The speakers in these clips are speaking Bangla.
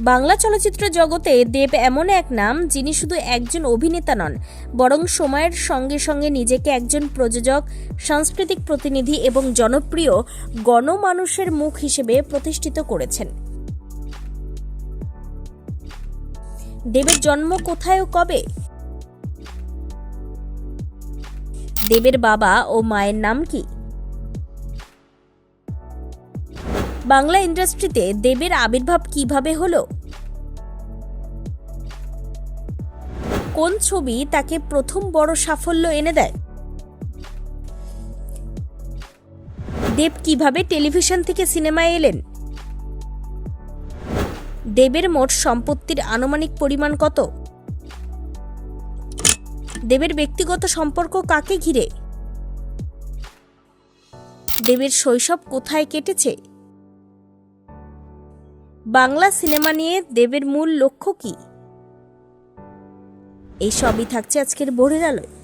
বাংলা চলচ্চিত্র জগতে দেব এমন এক নাম যিনি শুধু একজন অভিনেতা নন, বরং সময়ের সঙ্গে সঙ্গে নিজেকে একজন প্রযোজক, সাংস্কৃতিক প্রতিনিধি এবং জনপ্রিয় গণমানুষের মুখ হিসেবে প্রতিষ্ঠিত করেছেন। দেবের জন্ম কোথায় ও কবে? দেবের বাবা ও মায়ের নাম কি? বাংলা ইন্ডাস্ট্রিতে দেবের আবির্ভাব কীভাবে হলো? কোন ছবি তাকে প্রথম বড় সাফল্য এনে দেয়? দেব কীভাবে টেলিভিশন থেকে সিনেমায় এলেন? দেবের মোট সম্পত্তির আনুমানিক পরিমাণ কত? দেবের ব্যক্তিগত সম্পর্ক কাকে ঘিরে? দেবের শৈশব কোথায় কেটেছে? বাংলা সিনেমা নিয়ে দেবের মূল লক্ষ্য কি? এই সবই থাকছে আজকের বোরের আলোয়।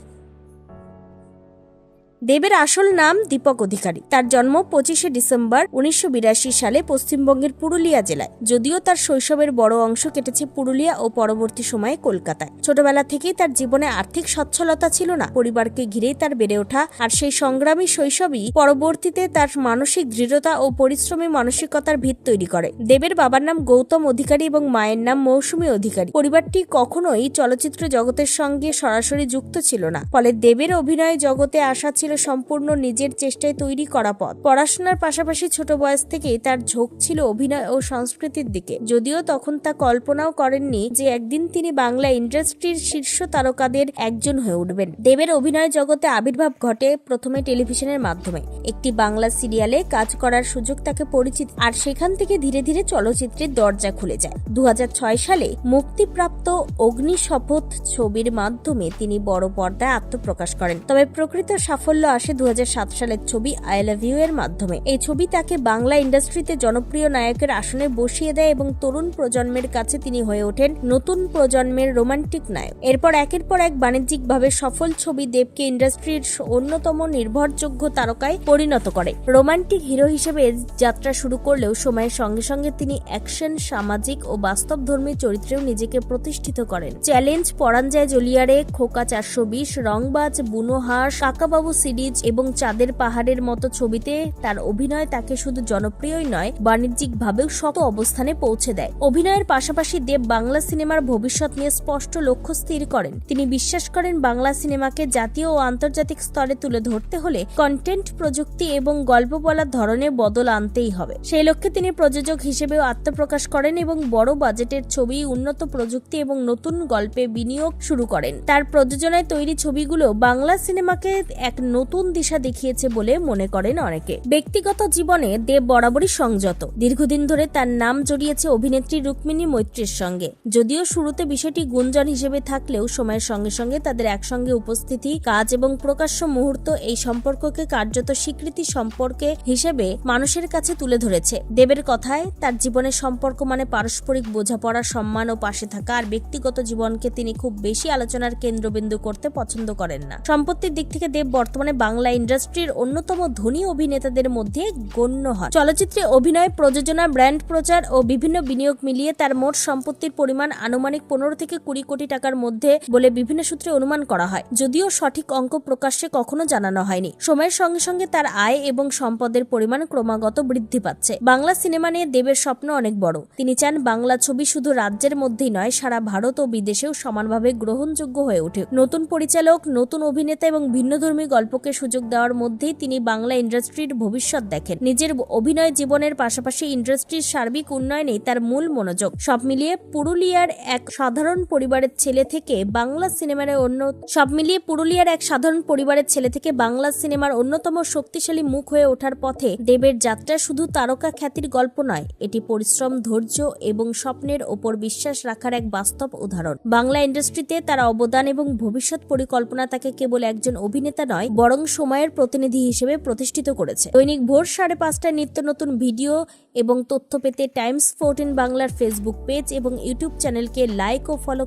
দেবের আসল নাম দীপক অধিকারী। তার জন্ম পঁচিশে ডিসেম্বর উনিশশো বিরাশি সালে পশ্চিমবঙ্গের পুরুলিয়া জেলায়। যদিও তার শৈশবের বড় অংশ কেটেছে পুরুলিয়া ও পরবর্তী সময়ে কলকাতায়। ছোটবেলা থেকেই তার জীবনে আর্থিক সচ্ছলতা ছিল না। পরিবারকে ঘিরেই তার বেড়ে ওঠা আর সেই সংগ্রামী শৈশবই পরবর্তীতে তার মানসিক দৃঢ়তা ও পরিশ্রমী মানসিকতার ভিত তৈরি করে। দেবের বাবার নাম গৌতম অধিকারী এবং মায়ের নাম মৌসুমী অধিকারী। পরিবারটি কখনোই চলচ্চিত্র জগতের সঙ্গে সরাসরি যুক্ত ছিল না। ফলে দেবের অভিনয় জগতে আসা ছিল সম্পূর্ণ নিজের চেষ্টায় তৈরি করা পথ। পড়াশোনার পাশাপাশি ছোট বয়স থেকেই তার ঝোঁক ছিল অভিনয় ও সংস্কৃতির দিকে। যদিও তখন তা কল্পনাও করেননি যে একদিন তিনি বাংলা ইন্ডাস্ট্রির শীর্ষ তারকাদের একজন হয়ে উঠবেন। দেবের অভিনয় জগতে আবির্ভাব ঘটে প্রথমে টেলিভিশনের মাধ্যমে। একটি বাংলা সিরিয়ালে কাজ করার সুযোগ তাকে পরিচিত, আর সেখান থেকে ধীরে ধীরে চলচ্চিত্রের দরজা খুলে যায়। দু হাজার ছয় সালে মুক্তিপ্রাপ্ত অগ্নি শপথ ছবির মাধ্যমে তিনি বড় পর্দায় আত্মপ্রকাশ করেন। তবে প্রকৃত সাফল্য আসে দু হাজার সাত সালের ছবি আই লাভ ইউ এর মাধ্যমে। এই ছবি তাকে বাংলা ইন্ডাস্ট্রিতে জনপ্রিয় নায়কের আসনে বসিয়ে দেয় এবং তরুণ প্রজন্মের কাছে তিনি হয়ে ওঠেন নতুন প্রজন্মের রোমান্টিক নায়ক। এরপর একের পর এক বাণিজ্যিকভাবে সফল ছবি দেবকে ইন্ডাস্ট্রির অন্যতম নির্ভরযোগ্য তারকায় পরিণত করে। রোমান্টিক হিরো হিসেবে যাত্রা শুরু করলেও সময়ের সঙ্গে সঙ্গে তিনি অ্যাকশন, সামাজিক ও বাস্তবধর্মী চরিত্রেও নিজেকে প্রতিষ্ঠিত করেন। চ্যালেঞ্জ, পরাঞ্জয় জলিয়ারে, খোকা চারশো বিশ, রংবাজ বুনোহাস কাকাবাবু সিরিজ এবং চাঁদের পাহাড়ের মতো ছবিতে তার অভিনয় তাকে শুধু জনপ্রিয়ই নয়, বাণিজ্যিকভাবেও শত অবস্থানে পৌঁছে দেয়। অভিনয়ের পাশাপাশি দেব বাংলা সিনেমার ভবিষ্যৎ নিয়ে স্পষ্ট লক্ষ্য স্থির করেন। তিনি বিশ্বাস করেন, বাংলা সিনেমাকে জাতীয় ও আন্তর্জাতিক স্তরে তুলে ধরতে হলে কন্টেন্ট প্রযুক্তি এবং গল্প বলার ধরনে বদল আনতেই হবে। সেই লক্ষ্যে তিনি প্রযোজক হিসেবেও আত্মপ্রকাশ করেন এবং বড় বাজেটের ছবি, উন্নত প্রযুক্তি এবং নতুন গল্পে বিনিয়োগ শুরু করেন। তার প্রযোজনায় তৈরি ছবিগুলো বাংলা সিনেমাকে এক নতুন দিশা দেখিয়েছে বলে মনে করেন অনেকে। ব্যক্তিগত জীবনে দেব বরাবরই সংযত। দীর্ঘদিন ধরে তার নাম জড়িয়েছে অভিনেত্রী রুক্মিণী মৈত্রীর সঙ্গে। যদিও শুরুতে বিষয়টি গুঞ্জন হিসেবে থাকলেও সময়ের সঙ্গে সঙ্গে তাদের একসঙ্গে উপস্থিতি, কাজ এবং প্রকাশ্য মুহূর্ত এই সম্পর্ককে কার্যত স্বীকৃতি সম্পর্কে হিসেবে মানুষের কাছে তুলে ধরেছে। দেবের কথায়, তার জীবনের সম্পর্ক মানে পারস্পরিক বোঝাপড়া, সম্মান ও পাশে থাকা। আর ব্যক্তিগত জীবনকে তিনি খুব বেশি আলোচনার কেন্দ্রবিন্দু করতে পছন্দ করেন না। সম্পত্তির দিক থেকে দেব বর্তমানে বাংলা ইন্ডাস্ট্রির অন্যতম ধনী অভিনেতাদের মধ্যে গণ্য হয়। চলচ্চিত্রে অভিনয়, প্রযোজনা, ব্র্যান্ড প্রচার ও বিভিন্ন বিনিয়োগ মিলিয়ে তার মোট সম্পত্তির পরিমাণ আনুমানিক পনেরো থেকে কুড়ি কোটি টাকার মধ্যে বলে বিভিন্ন সূত্রে অনুমান করা হয়। যদিও সঠিক অঙ্ক প্রকাশ্যে কখনো জানানো হয়নি। সময়ের সঙ্গে সঙ্গে তার আয় এবং সম্পদের পরিমাণ ক্রমাগত বৃদ্ধি পাচ্ছে। বাংলা সিনেমা নিয়ে দেবের স্বপ্ন অনেক বড়। তিনি চান বাংলা ছবি শুধু রাজ্যের মধ্যেই নয়, সারা ভারত ও বিদেশেও সমানভাবে গ্রহণযোগ্য হয়ে ওঠে নতুন পরিচালক, নতুন অভিনেতা এবং ভিন্নধর্মী গল্পকে সুযোগ দেওয়ার মধ্যেই তিনি বাংলা ইন্ডাস্ট্রির ভবিষ্যৎ দেখেন। নিজের অভিনয় জীবনের পাশাপাশি ইন্ডাস্ট্রির সার্বিক উন্নয়নেই তার মূল মনোযোগ। সব মিলিয়ে পুরুলিয়ার এক সাধারণ পরিবারের ছেলে থেকে বাংলা সিনেমার অন্য সব মিলিয়ে পুরুলিয়ার এক সাধারণ পরিবারের ছেলে থেকে বাংলা সিনেমার অন্যতম শক্তিশালী মুখ হয়ে ওঠার পথে দেবের যাত্রা শুধু তারকা খ্যাতির গল্প নয়, এটি পরিশ্রম, ধৈর্য এবং স্বপ্নের ওপর বিশ্বাস রাখার এক বাস্তব উদাহরণ। বাংলা ইন্ডাস্ট্রিতে তার অবদান এবং ভবিষ্যৎ পরিকল্পনা তাকে কেবল একজন অভিনেতা নয় বরং সময়ের প্রতিনিধি হিসেবে প্রতিষ্ঠিত করেছে। দৈনিক ভোর সাড়ে পাঁচটায় নিত্য নতুন ভিডিও এবং তথ্য পেতে টাইমস ফোরটিন বাংলার ফেসবুক পেজ এবং ইউটিউব চ্যানেলকে লাইক ও ফলো